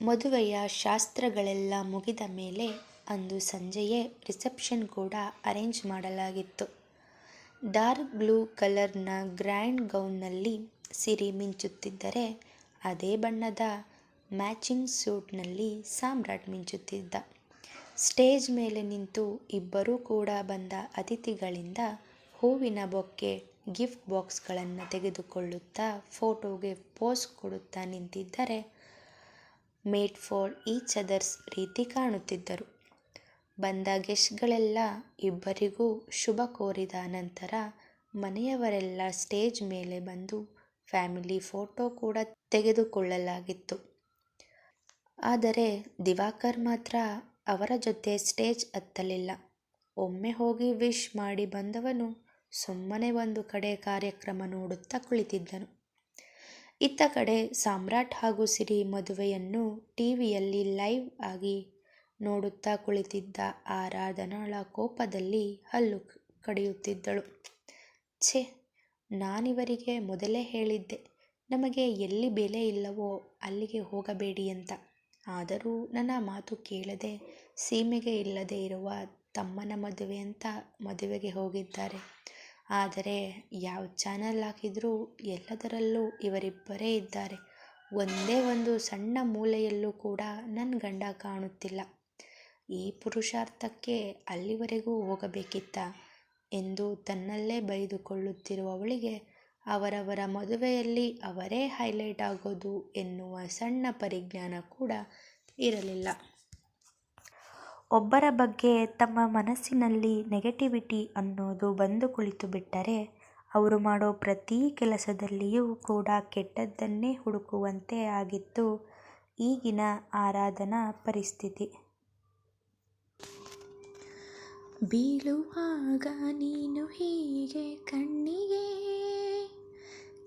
ಮದುವೆಯ ಶಾಸ್ತ್ರಗಳೆಲ್ಲ ಮುಗಿದ ಮೇಲೆ ಅಂದು ಸಂಜೆಯೇ ರಿಸೆಪ್ಷನ್ ಕೂಡ ಅರೇಂಜ್ ಮಾಡಲಾಗಿತ್ತು. ಡಾರ್ಕ್ ಬ್ಲೂ ಕಲರ್ನ ಗ್ರ್ಯಾಂಡ್ ಗೌನ್ನಲ್ಲಿ ಸಿರಿ ಮಿಂಚುತ್ತಿದ್ದರೆ ಅದೇ ಬಣ್ಣದ ಮ್ಯಾಚಿಂಗ್ ಸೂಟ್ನಲ್ಲಿ ಸಾಮ್ರಾಟ್ ಮಿಂಚುತ್ತಿದ್ದ. ಸ್ಟೇಜ್ ಮೇಲೆ ನಿಂತು ಇಬ್ಬರೂ ಕೂಡ ಬಂದ ಅತಿಥಿಗಳಿಂದ ಹೂವಿನ ಬೊಕ್ಕೆ ಗಿಫ್ಟ್ ಬಾಕ್ಸ್ಗಳನ್ನು ತೆಗೆದುಕೊಳ್ಳುತ್ತಾ ಫೋಟೋಗೆ ಪೋಸ್ ಕೊಡುತ್ತಾ ನಿಂತಿದ್ದರೆ ಮೇಡ್ ಫಾರ್ ಈಚ್ ಅದರ್ಸ್ ರೀತಿ ಕಾಣುತ್ತಿದ್ದರು. ಬಂದ ಗೆಸ್ಟ್ಗಳೆಲ್ಲ ಇಬ್ಬರಿಗೂ ಶುಭ ಕೋರಿದ ನಂತರ ಮನೆಯವರೆಲ್ಲ ಸ್ಟೇಜ್ ಮೇಲೆ ಬಂದು ಫ್ಯಾಮಿಲಿ ಫೋಟೋ ಕೂಡ ತೆಗೆದುಕೊಳ್ಳಲಾಗಿತ್ತು. ಆದರೆ ದಿವಾಕರ್ ಮಾತ್ರ ಅವರ ಜೊತೆ ಸ್ಟೇಜ್ ಹತ್ತಲಿಲ್ಲ. ಒಮ್ಮೆ ಹೋಗಿ ವಿಶ್ ಮಾಡಿ ಬಂದವನು ಸುಮ್ಮನೆ ಒಂದು ಕಡೆ ಕಾರ್ಯಕ್ರಮ ನೋಡುತ್ತಾ ಕುಳಿತಿದ್ದನು. ಇತ್ತ ಕಡೆ ಸಾಮ್ರಾಟ್ ಹಾಗೂ ಸಿರಿ ಮದುವೆಯನ್ನು ಟಿವಿಯಲ್ಲಿ ಲೈವ್ ಆಗಿ ನೋಡುತ್ತಾ ಕುಳಿತಿದ್ದ ಆರಾಧನಾಳ ಕೋಪದಲ್ಲಿ ಹಲ್ಲು ಕಡಿಯುತ್ತಿದ್ದಳು. ಛೇ, ನಾನಿವರಿಗೆ ಮೊದಲೇ ಹೇಳಿದ್ದೆ, ನಮಗೆ ಎಲ್ಲಿ ಬೆಲೆ ಇಲ್ಲವೋ ಅಲ್ಲಿಗೆ ಹೋಗಬೇಡಿ ಅಂತ. ಆದರೂ ನನ್ನ ಮಾತು ಕೇಳದೆ ಸೀಮೆಗೆ ಇಲ್ಲದೆ ಇರುವ ತಮ್ಮನ ಮದುವೆ ಅಂತ ಮದುವೆಗೆ ಹೋಗಿದ್ದಾರೆ. ಆದರೆ ಯಾವ ಚಾನಲ್ ಹಾಕಿದರೂ ಎಲ್ಲದರಲ್ಲೂ ಇವರಿಬ್ಬರೇ ಇದ್ದಾರೆ. ಒಂದೇ ಒಂದು ಸಣ್ಣ ಮೂಲೆಯಲ್ಲೂ ಕೂಡ ನನ್ನ ಗಂಡ ಕಾಣುತ್ತಿಲ್ಲ. ಈ ಪುರುಷಾರ್ಥಕ್ಕೆ ಅಲ್ಲಿವರೆಗೂ ಹೋಗಬೇಕಿತ್ತ ಎಂದು ತನ್ನಲ್ಲೇ ಬೈದುಕೊಳ್ಳುತ್ತಿರುವವಳಿಗೆ ಅವರವರ ಮದುವೆಯಲ್ಲಿ ಅವರೇ ಹೈಲೈಟ್ ಆಗೋದು ಎನ್ನುವ ಸಣ್ಣ ಪರಿಜ್ಞಾನ ಕೂಡ ಇರಲಿಲ್ಲ. ಒಬ್ಬರ ಬಗ್ಗೆ ತಮ್ಮ ಮನಸ್ಸಿನಲ್ಲಿ ನೆಗೆಟಿವಿಟಿ ಅನ್ನೋದು ಬಂದು ಕುಳಿತು ಬಿಟ್ಟರೆ, ಅವರು ಮಾಡೋ ಪ್ರತಿ ಕೆಲಸದಲ್ಲಿಯೂ ಕೂಡ ಕೆಟ್ಟದ್ದನ್ನೇ ಹುಡುಕುವಂತೆ ಆಗಿತ್ತು ಈಗಿನ ಆರಾಧನಾ ಪರಿಸ್ಥಿತಿ. ಬೀಳುವಾಗ ನೀನು ಹೀಗೆ ಕಣ್ಣಿಗೆ,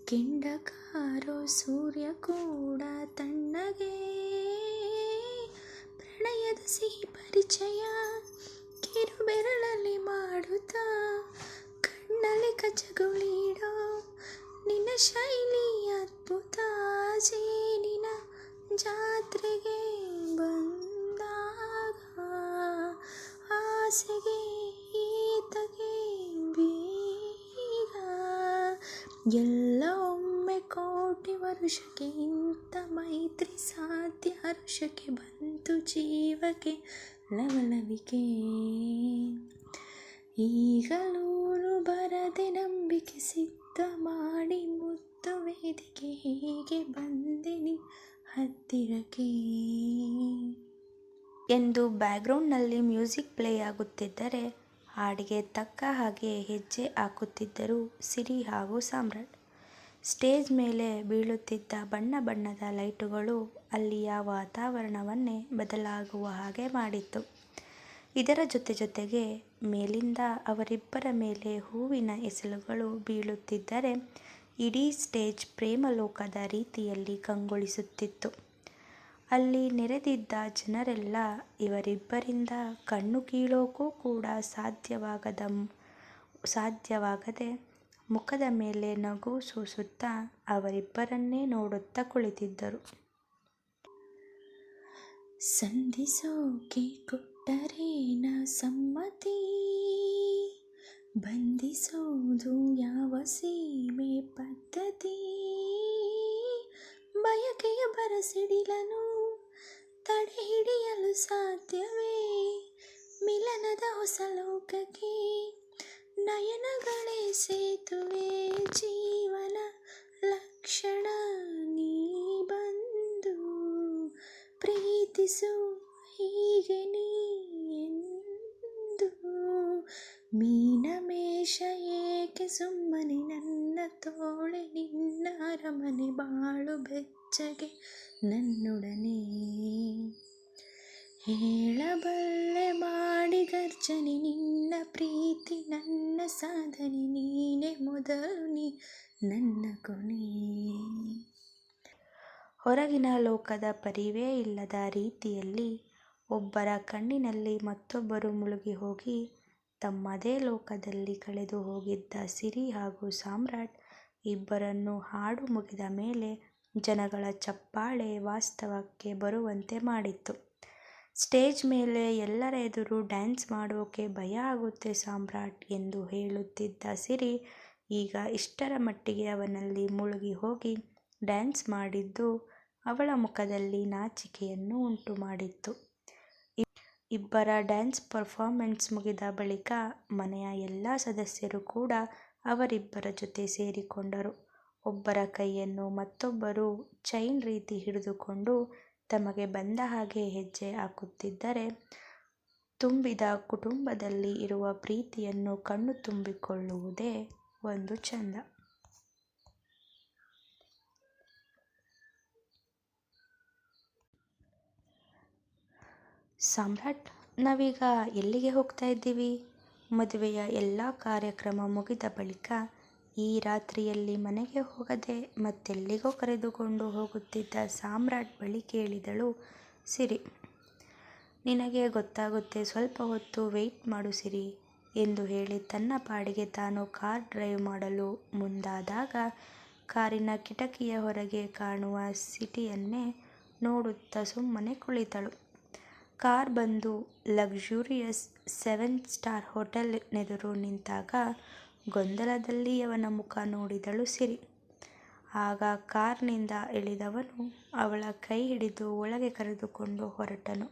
ಕೆಂಡಕಾರೋ ಸೂರ್ಯ ಕೂಡ ತಣ್ಣಗೆ. ಪ್ರಣಯದ ಸಿಹಿ ಪರಿಚಯ. ಕಿರುಬೆರಳಲ್ಲಿ ಮಾಡುತ್ತಾ ಕಣ್ಣಲ್ಲಿ ಕಚಗುಳಿಡೋ. ನಿನ್ನ ಶೈಲಿ ಅದ್ಭುತ ಜೇನಿನ ಜಾತ್ರೆಗೆ ಬಂದಾಗ ಆಸೆಗೆ ಈತಗೆ ಬೀಗ. ಎಲ್ಲ ಒಮ್ಮೆ ಕೋಟಿ ವರುಷಕ್ಕೆ ಇಂಥ ಮೈತ್ರಿ ಸಾಧ್ಯ? ಹರುಷಕ್ಕೆ ಬಂತು ಜೀವಕ್ಕೆ ಲವಲವಿಕೆ ಈಗಲೂರು ಬರದೆ ನಂಬಿಕೆ ಸಿದ್ಧ ಮಾಡಿ ಮುತ್ತು ವೇದಿಕೆ ಹೇಗೆ ಬಂದೆ ನೀ ಹತ್ತಿರಕ್ಕೆ. ಎಂದು ಬ್ಯಾಕ್ಗ್ರೌಂಡ್ನಲ್ಲಿ ಮ್ಯೂಸಿಕ್ ಪ್ಲೇ ಆಗುತ್ತಿದ್ದರೆ ಹಾಡಿಗೆ ತಕ್ಕ ಹಾಗೆ ಹೆಜ್ಜೆ ಹಾಕುತ್ತಿದ್ದರು ಸಿರಿ ಹಾಗೂ ಸಾಮ್ರಾಟ್. ಸ್ಟೇಜ್ ಮೇಲೆ ಬೀಳುತ್ತಿದ್ದ ಬಣ್ಣ ಬಣ್ಣದ ಲೈಟುಗಳು ಅಲ್ಲಿಯ ವಾತಾವರಣವನ್ನೇ ಬದಲಾಗುವ ಹಾಗೆ ಮಾಡಿತ್ತು. ಇದರ ಜೊತೆ ಜೊತೆಗೆ ಮೇಲಿಂದ ಅವರಿಬ್ಬರ ಮೇಲೆ ಹೂವಿನ ಎಸಳುಗಳು ಬೀಳುತ್ತಿದ್ದರೆ ಇಡೀ ಸ್ಟೇಜ್ ಪ್ರೇಮಲೋಕದ ರೀತಿಯಲ್ಲಿ ಕಂಗೊಳಿಸುತ್ತಿತ್ತು. ಅಲ್ಲಿ ನೆರೆದಿದ್ದ ಜನರೆಲ್ಲ ಇವರಿಬ್ಬರಿಂದ ಕಣ್ಣು ಕೀಳೋಕ್ಕೂ ಕೂಡ ಸಾಧ್ಯವಾಗದ, ಸಾಧ್ಯವಾಗದೆ ಮುಖದ ಮೇಲೆ ನಗು ಸೂಸುತ್ತಾ ಅವರಿಬ್ಬರನ್ನೇ ನೋಡುತ್ತಾ ಕುಳಿತಿದ್ದರು. ಸಂಧಿಸೋಕೆ ಕೊಟ್ಟರೇನ ಸಮ್ಮತಿ. ಬಂಧಿಸೋದು ಯಾವ ಸೀಮೆ ಪದ್ಧತಿ. ಬಯಕೆಯ ಬರಸಿಡಿಲನು ತಡೆ ಹಿಡಿಯಲು ಸಾಧ್ಯವೇ. ಮಿಲನದ ಹೊಸ ಲೋಕಕ್ಕೆ ನಯನಗಳೇ ಸೇತುವೆ ಜೀವನ ಲಕ್ಷಣ ನೀ ಬಂದು ಪ್ರೀತಿಸು ಹೀಗೆ ನೀ ಎಂದು. ಮೀನಮೇಷ ಏಕೆ ಸುಮ್ಮನೆ ನನ್ನ ತೋಳೆ ನಿನ್ನ ಅರಮನೆ ಬಾಳು ಬೆಚ್ಚಗೆ ನನ್ನೊಡನೆ ನೀ ನನ್ನ ಕೊನೆ ಹೊರಗಿನ ಲೋಕದ ಪರಿವೇ ಇಲ್ಲದ ರೀತಿಯಲ್ಲಿ ಒಬ್ಬರ ಕಣ್ಣಿನಲ್ಲಿ ಮತ್ತೊಬ್ಬರು ಮುಳುಗಿ ಹೋಗಿ ತಮ್ಮದೇ ಲೋಕದಲ್ಲಿ ಕಳೆದು ಹೋಗಿದ್ದ ಸಿರಿ ಹಾಗೂ ಸಾಮ್ರಾಟ್ ಇಬ್ಬರನ್ನು ಹಾಡು ಮುಗಿದ ಮೇಲೆ ಜನಗಳ ಚಪ್ಪಾಳೆ ವಾಸ್ತವಕ್ಕೆ ಬರುವಂತೆ ಮಾಡಿತ್ತು. ಸ್ಟೇಜ್ ಮೇಲೆ ಎಲ್ಲರ ಎದುರು ಡ್ಯಾನ್ಸ್ ಮಾಡೋಕೆ ಭಯ ಆಗುತ್ತೆ ಸಾಮ್ರಾಟ್ ಎಂದು ಹೇಳುತ್ತಿದ್ದ ಸಿರಿ ಈಗ ಇಷ್ಟರ ಮಟ್ಟಿಗೆ ಅವನಲ್ಲಿ ಮುಳುಗಿ ಹೋಗಿ ಡ್ಯಾನ್ಸ್ ಮಾಡಿದ್ದು ಅವಳ ಮುಖದಲ್ಲಿ ನಾಚಿಕೆಯನ್ನು ಉಂಟುಮಾಡಿತ್ತು. ಇಬ್ಬರ ಡ್ಯಾನ್ಸ್ ಪರ್ಫಾರ್ಮೆನ್ಸ್ ಮುಗಿದ ಬಳಿಕ ಮನೆಯ ಎಲ್ಲ ಸದಸ್ಯರು ಕೂಡ ಅವರಿಬ್ಬರ ಜೊತೆ ಸೇರಿಕೊಂಡರು. ಒಬ್ಬರ ಕೈಯನ್ನು ಮತ್ತೊಬ್ಬರು ಚೈನ್ ರೀತಿ ಹಿಡಿದುಕೊಂಡು ತಮಗೆ ಬಂದ ಹಾಗೆ ಹೆಜ್ಜೆ ಹಾಕುತ್ತಿದ್ದರೆ ತುಂಬಿದ ಕುಟುಂಬದಲ್ಲಿ ಇರುವ ಪ್ರೀತಿಯನ್ನು ಕಣ್ಣು ತುಂಬಿಕೊಳ್ಳುವುದೇ ಒಂದು ಚಂದ. ಸಾಮ್ರಾಟ್, ನಾವೀಗ ಎಲ್ಲಿಗೆ ಹೋಗ್ತಾ ಇದ್ದೀವಿ? ಮದುವೆಯ ಎಲ್ಲ ಕಾರ್ಯಕ್ರಮ ಮುಗಿದ ಬಳಿಕ ಈ ರಾತ್ರಿಯಲ್ಲಿ ಮನೆಗೆ ಹೋಗದೆ ಮತ್ತೆಲ್ಲಿಗೋ ಕರೆದುಕೊಂಡು ಹೋಗುತ್ತಿದ್ದ ಸಾಮ್ರಾಟ್ ಬಳಿ ಕೇಳಿದಳು ಸಿರಿ. ನಿನಗೆ ಗೊತ್ತಾಗುತ್ತೆ, ಸ್ವಲ್ಪ ಹೊತ್ತು ವೆಯ್ಟ್ ಮಾಡು ಸಿರಿ. ಎಂದು ಹೇಳಿ ತನ್ನ ಪಾಡಿಗೆ ತಾನು ಕಾರ್ ಡ್ರೈವ್ ಮಾಡಲು ಮುಂದಾದಾಗ ಕಾರಿನ ಕಿಟಕಿಯ ಹೊರಗೆ ಕಾಣುವ ಸಿಟಿಯನ್ನೇ ನೋಡುತ್ತಾ ಸುಮ್ಮನೆ ಕುಳಿತಳು. ಕಾರ್ ಬಂದು ಲಕ್ಸುರಿಯಸ್ ಸೆವೆನ್ ಸ್ಟಾರ್ ಹೋಟೆಲಿನೆದುರು ನಿಂತಾಗ ಗೊಂದಲದಲ್ಲಿ ಅವನ ಮುಖ ನೋಡಿದಳು ಸಿರಿ. ಆಗ ಕಾರ್ನಿಂದ ಇಳಿದವನು ಅವಳ ಕೈ ಹಿಡಿದು ಒಳಗೆ ಕರೆದುಕೊಂಡು ಹೊರಟನು.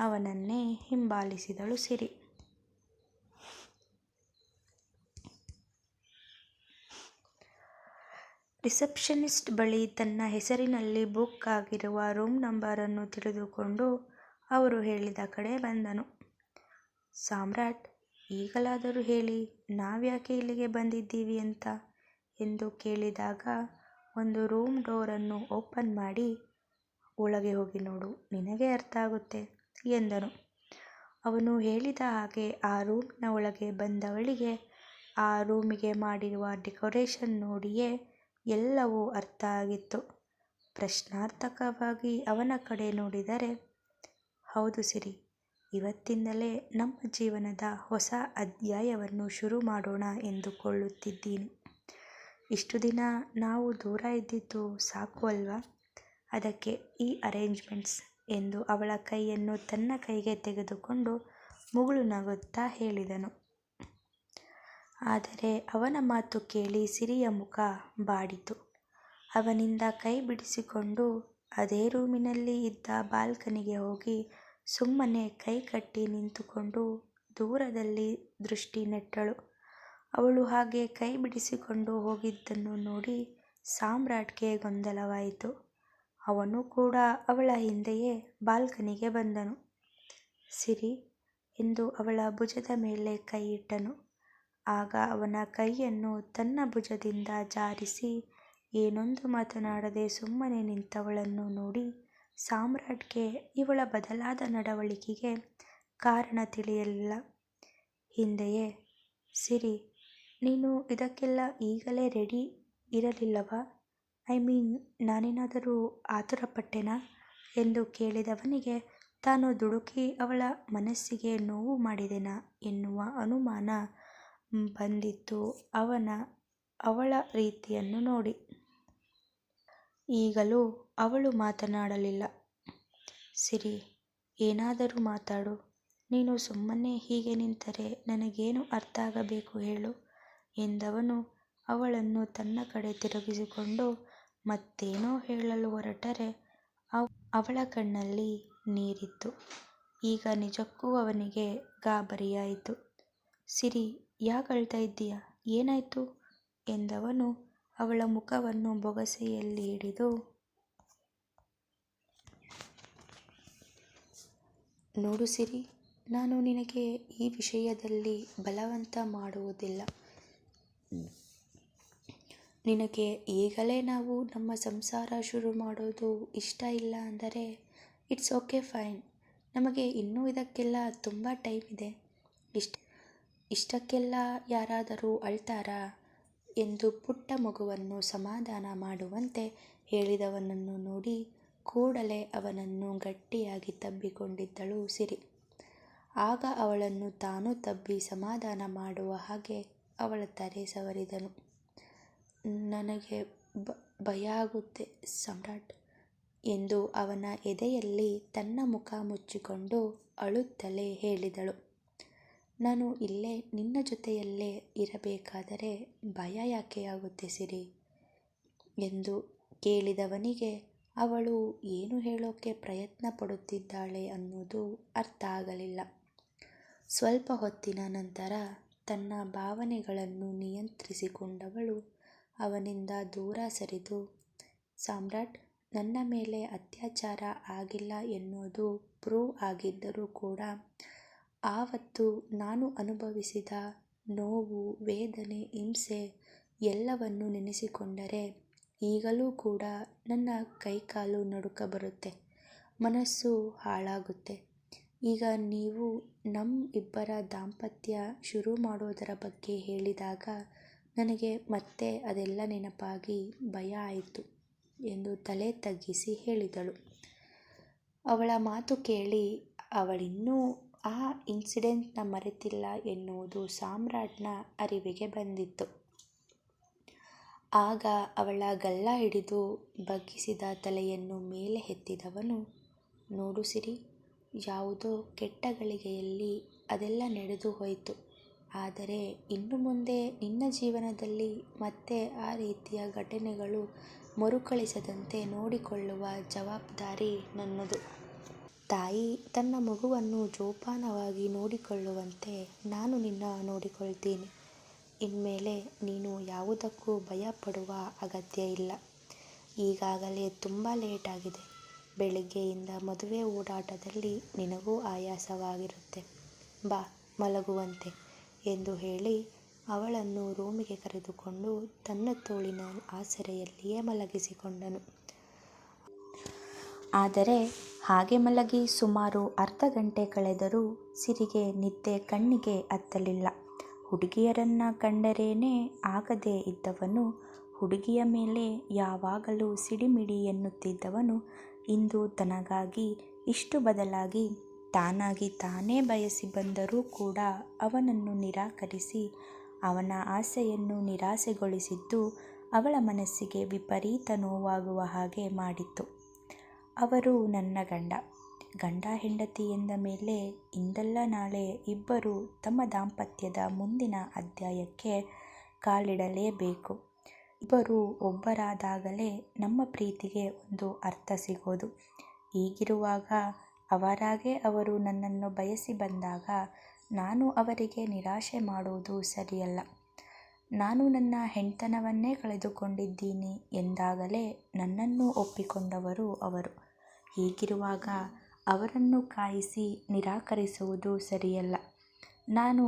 ಅವನನ್ನೇ ಹಿಂಬಾಲಿಸಿದಳು ಸಿರಿ. ರಿಸೆಪ್ಷನಿಸ್ಟ್ ಬಳಿ ತನ್ನ ಹೆಸರಿನಲ್ಲಿ ಬುಕ್ ಆಗಿರುವ ರೂಮ್ ನಂಬರನ್ನು ತಿಳಿದುಕೊಂಡು ಅವರು ಹೇಳಿದ ಕಡೆ ಬಂದನು. ಸಾಮ್ರಾಟ್, ಈಗಲಾದರೂ ಹೇಳಿ, ನಾವ್ಯಾಕೆ ಇಲ್ಲಿಗೆ ಬಂದಿದ್ದೀವಿ ಅಂತ ಎಂದು ಕೇಳಿದಾಗ ಒಂದು ರೂಮ್ ಡೋರನ್ನು ಓಪನ್ ಮಾಡಿ, ಒಳಗೆ ಹೋಗಿ ನೋಡು, ನಿನಗೆ ಅರ್ಥ ಆಗುತ್ತೆ, ಎಂದನು. ಅವನು ಹೇಳಿದ ಹಾಗೆ ಆ ರೂಮ್ನ ಒಳಗೆ ಬಂದವಳಿಗೆ ಆ ರೂಮಿಗೆ ಮಾಡಿರುವ ಡೆಕೋರೇಷನ್ ನೋಡಿಯೇ ಎಲ್ಲವೂ ಅರ್ಥ ಆಗಿತ್ತು. ಪ್ರಶ್ನಾರ್ಥಕವಾಗಿ ಅವನ ಕಡೆ ನೋಡಿದರೆ, ಹೌದು ಸಿರಿ, ಇವತ್ತಿಂದಲೇ ನಮ್ಮ ಜೀವನದ ಹೊಸ ಅಧ್ಯಾಯವನ್ನು ಶುರು ಮಾಡೋಣ ಎಂದುಕೊಳ್ಳುತ್ತಿದ್ದೀನಿ. ಇಷ್ಟು ದಿನ ನಾವು ದೂರ ಇದ್ದಿದ್ದು ಸಾಕು ಅಲ್ವಾ ಅದಕ್ಕೆ ಈ ಅರೇಂಜ್ಮೆಂಟ್ಸ್ ಎಂದು ಅವಳ ಕೈಯನ್ನು ತನ್ನ ಕೈಗೆ ತೆಗೆದುಕೊಂಡು ಮುಗುಳು ನಗುತ್ತಾ ಹೇಳಿದನು. ಆದರೆ ಅವನ ಮಾತು ಕೇಳಿ ಸಿರಿಯ ಮುಖ ಬಾಡಿತು. ಅವನಿಂದ ಕೈ ಬಿಡಿಸಿಕೊಂಡು ಅದೇ ರೂಮಿನಲ್ಲಿ ಇದ್ದ ಬಾಲ್ಕನಿಗೆ ಹೋಗಿ ಸುಮ್ಮನೆ ಕೈ ಕಟ್ಟಿ ನಿಂತುಕೊಂಡು ದೂರದಲ್ಲಿ ದೃಷ್ಟಿ ನೆಟ್ಟಳು. ಅವಳು ಹಾಗೆ ಕೈ ಬಿಡಿಸಿಕೊಂಡು ಹೋಗಿದ್ದನ್ನು ನೋಡಿ ಸಾಮ್ರಾಟ್ಗೆ ಗೊಂದಲವಾಯಿತು. ಅವನು ಕೂಡ ಅವಳ ಹಿಂದೆಯೇ ಬಾಲ್ಕನಿಗೆ ಬಂದನು. ಸಿರಿ ಎಂದು ಅವಳ ಭುಜದ ಮೇಲೆ ಕೈ ಇಟ್ಟನು. ಆಗ ಅವನ ಕೈಯನ್ನು ತನ್ನ ಭುಜದಿಂದ ಜಾರಿಸಿ, ಏನೊಂದು ಮಾತನಾಡದೆ ಸುಮ್ಮನೆ ನಿಂತವಳನ್ನು ನೋಡಿ ಸಾಮ್ರಾಟ್ಗೆ ಇವಳ ಬದಲಾದ ನಡವಳಿಕೆಗೆ ಕಾರಣ ತಿಳಿಯಲಿಲ್ಲ. ಹಿಂದೆಯೇ, ಸಿರಿ, ನೀನು ಇದಕ್ಕೆಲ್ಲ ಈಗಲೇ ರೆಡಿ ಇರಲಿಲ್ಲವಾ ಐ ಮೀನ್, ನಾನೇನಾದರೂ ಆತುರಪಟ್ಟೆನಾ ಎಂದು ಕೇಳಿದವನಿಗೆ, ತಾನು ದುಡುಕಿ ಅವಳ ಮನಸ್ಸಿಗೆ ನೋವು ಮಾಡಿದೆನಾ ಎನ್ನುವ ಅನುಮಾನ ಬಂದಿತ್ತು ಅವನ, ಅವಳ ರೀತಿಯನ್ನು ನೋಡಿ. ಈಗಲೂ ಅವಳು ಮಾತನಾಡಲಿಲ್ಲ. ಸಿರಿ, ಏನಾದರೂ ಮಾತಾಡು ನೀನು ಸುಮ್ಮನೆ ಹೀಗೆ ನಿಂತರೆ ನನಗೇನು ಅರ್ಥ ಆಗಬೇಕು ಹೇಳು ಎಂದವನು ಅವಳನ್ನು ತನ್ನ ಕಡೆ ತಿರುಗಿಸಿಕೊಂಡು ಮತ್ತೇನೋ ಹೇಳಲು ಹೊರಟರೆ ಅವಳ ಕಣ್ಣಲ್ಲಿ ನೀರಿತ್ತು. ಈಗ ನಿಜಕ್ಕೂ ಅವನಿಗೆ ಗಾಬರಿಯಾಯಿತು. ಸಿರಿ ಯಾಕಳ್ತಾ ಇದ್ದೀಯ? ಏನಾಯ್ತು? ಎಂದವನು ಅವಳ ಮುಖವನ್ನು ಬೊಗಸೆಯಲ್ಲಿ ಹಿಡಿದು, ನೋಡು ಸಿರಿ, ನಾನು ನಿನಗೆ ಈ ವಿಷಯದಲ್ಲಿ ಬಲವಂತ ಮಾಡುವುದಿಲ್ಲ. ನಿನಗೆ ಈಗಲೇ ನಾವು ನಮ್ಮ ಸಂಸಾರ ಶುರು ಮಾಡೋದು ಇಷ್ಟ ಇಲ್ಲ ಅಂದರೆ ಇಟ್ಸ್ ಓಕೆ ಫೈನ್. ನಮಗೆ ಇನ್ನೂ ಇದಕ್ಕೆಲ್ಲ ತುಂಬ ಟೈಮ್ ಇದೆ. ಇಷ್ಟ ಇಷ್ಟಕ್ಕೆಲ್ಲ ಯಾರಾದರೂ ಅಳ್ತಾರಾ ಎಂದು ಪುಟ್ಟ ಮಗುವನ್ನು ಸಮಾಧಾನ ಮಾಡುವಂತೆ ಹೇಳಿದವನನ್ನು ನೋಡಿ ಕೂಡಲೇ ಅವನನ್ನು ಗಟ್ಟಿಯಾಗಿ ತಬ್ಬಿಕೊಂಡಿದ್ದಳು ಸಿರಿ. ಆಗ ಅವಳನ್ನು ತಾನು ತಬ್ಬಿ ಸಮಾಧಾನ ಮಾಡುವ ಹಾಗೆ ಅವಳ ತಲೆ ಸವರಿದನು. ನನಗೆ ಬ ಭಯ ಆಗುತ್ತೆ ಸಮ್ರಾಟ್ ಎಂದು ಅವನ ಎದೆಯಲ್ಲಿ ತನ್ನ ಮುಖ ಮುಚ್ಚಿಕೊಂಡು ಅಳುತ್ತಲೇ ಹೇಳಿದಳು. ನಾನು ಇಲ್ಲೇ ನಿನ್ನ ಜೊತೆಯಲ್ಲೇ ಇರಬೇಕಾದರೆ ಭಯ ಯಾಕೆ ಆಗುತ್ತೆ ಸಿರಿ? ಎಂದು ಕೇಳಿದವನಿಗೆ, ಅವಳು ಏನು ಹೇಳೋಕೆ ಪ್ರಯತ್ನ ಪಡುತ್ತಿದ್ದಾಳೆ ಅನ್ನೋದು ಅರ್ಥ ಆಗಲಿಲ್ಲ. ಸ್ವಲ್ಪ ಹೊತ್ತಿನ ನಂತರ ತನ್ನ ಭಾವನೆಗಳನ್ನು ನಿಯಂತ್ರಿಸಿಕೊಂಡವಳು ಅವನಿಂದ ದೂರ ಸರಿದು, ಸಾಮ್ರಾಟ್, ನನ್ನ ಮೇಲೆ ಅತ್ಯಾಚಾರ ಆಗಿಲ್ಲ ಎನ್ನುವುದು ಪ್ರೂವ್ ಆಗಿದ್ದರೂ ಕೂಡ ಆವತ್ತು ನಾನು ಅನುಭವಿಸಿದ ನೋವು, ವೇದನೆ, ಹಿಂಸೆ ಎಲ್ಲವನ್ನು ನೆನೆಸಿಕೊಂಡರೆ ಈಗಲೂ ಕೂಡ ನನ್ನ ಕೈಕಾಲು ನಡುಕ ಬರುತ್ತೆ, ಮನಸ್ಸು ಹಾಳಾಗುತ್ತೆ. ಈಗ ನೀವು ನಮ್ಮ ಇಬ್ಬರ ದಾಂಪತ್ಯ ಶುರು ಮಾಡೋದರ ಬಗ್ಗೆ ಹೇಳಿದಾಗ ನನಗೆ ಮತ್ತೆ ಅದೆಲ್ಲ ನೆನಪಾಗಿ ಭಯ ಆಯಿತು ಎಂದು ತಲೆ ತಗ್ಗಿಸಿ ಹೇಳಿದಳು. ಅವಳ ಮಾತು ಕೇಳಿ ಅವಳಿನ್ನೂ ಆ ಇನ್ಸಿಡೆಂಟ್ನ ಮರೆತಿಲ್ಲ ಎನ್ನುವುದು ಸಾಮ್ರಾಟ್ನ ಅರಿವಿಗೆ ಬಂದಿತ್ತು. ಆಗ ಅವಳ ಗಲ್ಲ ಹಿಡಿದು ಬಗ್ಗಿಸಿದ ತಲೆಯನ್ನು ಮೇಲೆ ಎತ್ತಿದವನು, ನೋಡು ಸಿರಿ, ಯಾವುದೋ ಕೆಟ್ಟ ಗಳಿಗೆಯಲ್ಲಿ ಅದೆಲ್ಲ ನಡೆದು ಹೋಯಿತು. ಆದರೆ ಇನ್ನು ಮುಂದೆ ನಿನ್ನ ಜೀವನದಲ್ಲಿ ಮತ್ತೆ ಆ ರೀತಿಯ ಘಟನೆಗಳು ಮರುಕಳಿಸದಂತೆ ನೋಡಿಕೊಳ್ಳುವ ಜವಾಬ್ದಾರಿ ನನ್ನದು. ತಾಯಿ ತನ್ನ ಮಗುವನ್ನು ಜೋಪಾನವಾಗಿ ನೋಡಿಕೊಳ್ಳುವಂತೆ ನಾನು ನಿನ್ನ ನೋಡಿಕೊಳ್ತೀನಿ. ಇನ್ಮೇಲೆ ನೀನು ಯಾವುದಕ್ಕೂ ಭಯ ಪಡುವ ಅಗತ್ಯ ಇಲ್ಲ. ಈಗಾಗಲೇ ತುಂಬ ಲೇಟ್ ಆಗಿದೆ. ಬೆಳಿಗ್ಗೆಯಿಂದ ಮದುವೆ ಓಡಾಟದಲ್ಲಿ ನಿನಗೂ ಆಯಾಸವಾಗಿರುತ್ತೆ. ಬಾ, ಮಲಗುವಂತೆ ಎಂದು ಹೇಳಿ ಅವಳನ್ನು ರೂಮಿಗೆ ಕರೆದುಕೊಂಡು ತನ್ನ ತೋಳಿನ ಆಸರೆಯಲ್ಲಿಯೇ ಮಲಗಿಸಿಕೊಂಡನು. ಆದರೆ ಹಾಗೆ ಮಲಗಿ ಸುಮಾರು ಅರ್ಧ ಗಂಟೆ ಕಳೆದರೂ ಸಿರಿಗೆ ನಿದ್ದೆ ಕಣ್ಣಿಗೆ ಹತ್ತಲಿಲ್ಲ ಹುಡುಗಿಯರನ್ನ ಕಂಡರೇನೇ ಆಗದೇ ಇದ್ದವನು, ಹುಡುಗಿಯ ಮೇಲೆ ಯಾವಾಗಲೂ ಸಿಡಿಮಿಡಿ ಎನ್ನುತ್ತಿದ್ದವನು, ಇಂದು ತನಗಾಗಿ ಇಷ್ಟು ಬದಲಾಗಿ ತಾನಾಗಿ ತಾನೇ ಬಯಸಿ ಬಂದರೂ ಕೂಡ ಅವನನ್ನು ನಿರಾಕರಿಸಿ, ಅವನ ಆಸೆಯನ್ನು ನಿರಾಸೆಗೊಳಿಸಿದ್ದು ಅವಳ ಮನಸ್ಸಿಗೆ ವಿಪರೀತ ನೋವಾಗುವ ಹಾಗೆ ಮಾಡಿತ್ತು. ಅವರು ನನ್ನ ಗಂಡ. ಗಂಡ ಹೆಂಡತಿ ಎಂದ ಮೇಲೆ ಇಂದಲ್ಲ ನಾಳೆ ಇಬ್ಬರು ತಮ್ಮ ದಾಂಪತ್ಯದ ಮುಂದಿನ ಅಧ್ಯಾಯಕ್ಕೆ ಕಾಲಿಡಲೇಬೇಕು. ಇಬ್ಬರು ಒಬ್ಬರಾದಾಗಲೇ ನಮ್ಮ ಪ್ರೀತಿಗೆ ಒಂದು ಅರ್ಥ ಸಿಗೋದು. ಹೀಗಿರುವಾಗ ಅವರಾಗೆ ಅವರು ನನ್ನನ್ನು ಬಯಸಿ ಬಂದಾಗ ನಾನು ಅವರಿಗೆ ನಿರಾಶೆ ಮಾಡುವುದು ಸರಿಯಲ್ಲ. ನಾನು ನನ್ನ ಹೆಂಡತನವನ್ನೇ ಕಳೆದುಕೊಂಡಿದ್ದೀನಿ ಎಂದಾಗಲೇ ನನ್ನನ್ನು ಒಪ್ಪಿಕೊಂಡವರು ಅವರು. ಹೀಗಿರುವಾಗ ಅವರನ್ನು ಕಾಯಿಸಿ ನಿರಾಕರಿಸುವುದು ಸರಿಯಲ್ಲ. ನಾನು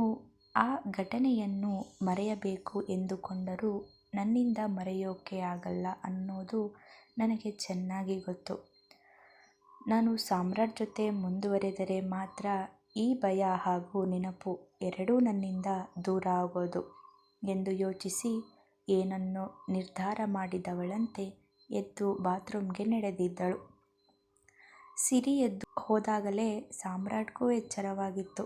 ಆ ಘಟನೆಯನ್ನು ಮರೆಯಬೇಕು ಎಂದುಕೊಂಡರೂ ನನ್ನಿಂದ ಮರೆಯೋಕೆ ಆಗಲ್ಲ ಅನ್ನೋದು ನನಗೆ ಚೆನ್ನಾಗಿ ಗೊತ್ತು. ನಾನು ಸಾಮ್ರಾಟ್ ಜೊತೆ ಮುಂದುವರೆದರೆ ಮಾತ್ರ ಈ ಭಯ ಹಾಗೂ ನೆನಪು ಎರಡೂ ನನ್ನಿಂದ ದೂರ ಆಗೋದು ಎಂದು ಯೋಚಿಸಿ ಏನನ್ನೋ ನಿರ್ಧಾರ ಮಾಡಿದವಳಂತೆ ಎದ್ದು ಬಾತ್ರೂಮ್ಗೆ ನಡೆದಿದ್ದಳು. ಸಿರಿ ಎದ್ದು ಹೋದಾಗಲೇ ಸಾಮ್ರಾಟ್ಗೂ ಎಚ್ಚರವಾಗಿತ್ತು.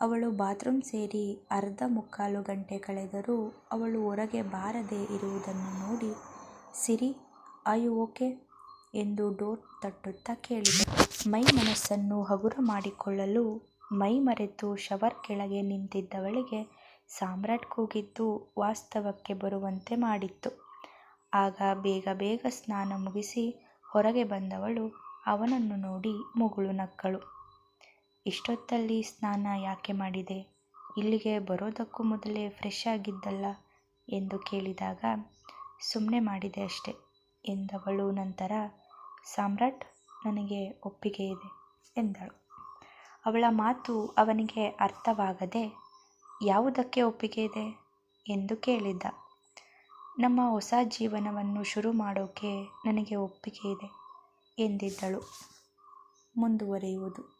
ಅವಳು ಬಾತ್ರೂಮ್ ಸೇರಿ ಅರ್ಧ ಮುಕ್ಕಾಲು ಗಂಟೆ ಕಳೆದರೂ ಅವಳು ಹೊರಗೆ ಬಾರದೆ ಇರುವುದನ್ನು ನೋಡಿ, ಸಿರಿ, ಆಯು ಓಕೆ ಎಂದು ಡೋರ್ ತಟ್ಟುತ್ತಾ ಕೇಳಿದೆ. ಮೈ ಮನಸ್ಸನ್ನು ಹಗುರ ಮಾಡಿಕೊಳ್ಳಲು ಮೈ ಮರೆತು ಶವರ್ ಕೆಳಗೆ ನಿಂತಿದ್ದವಳಿಗೆ ಸಾಮ್ರಾಟ್ ಕೂಗಿದ್ದು ವಾಸ್ತವಕ್ಕೆ ಬರುವಂತೆ ಮಾಡಿತ್ತು. ಆಗ ಬೇಗ ಬೇಗ ಸ್ನಾನ ಮುಗಿಸಿ ಹೊರಗೆ ಬಂದವಳು ಅವನನ್ನು ನೋಡಿ ಮುಗುಳು ನಕ್ಕಳು. ಇಷ್ಟೊತ್ತಲ್ಲಿ ಸ್ನಾನ ಯಾಕೆ ಮಾಡಿದೆ? ಇಲ್ಲಿಗೆ ಬರೋದಕ್ಕೂ ಮೊದಲೇ ಫ್ರೆಶ್ ಆಗಿದ್ದಲ್ಲ ಎಂದು ಕೇಳಿದಾಗ ಸುಮ್ಮನೆ ಮಾಡಿದೆ ಅಷ್ಟೆ ಎಂದವಳು ನಂತರ, ಸಾಮ್ರಾಟ್ ನನಗೆ ಒಪ್ಪಿಗೆ ಇದೆ ಎಂದಳು. ಅವಳ ಮಾತು ಅವನಿಗೆ ಅರ್ಥವಾಗದೆ, ಯಾವುದಕ್ಕೆ ಒಪ್ಪಿಗೆ ಇದೆ ಎಂದು ಕೇಳಿದ್ದ. ನಮ್ಮ ಹೊಸ ಜೀವನವನ್ನು ಶುರು ಮಾಡೋಕೆ ನನಗೆ ಒಪ್ಪಿಗೆ ಇದೆ. ಎಂದಿದ್ದಳು. ಮುಂದುವರಿಯುವುದು.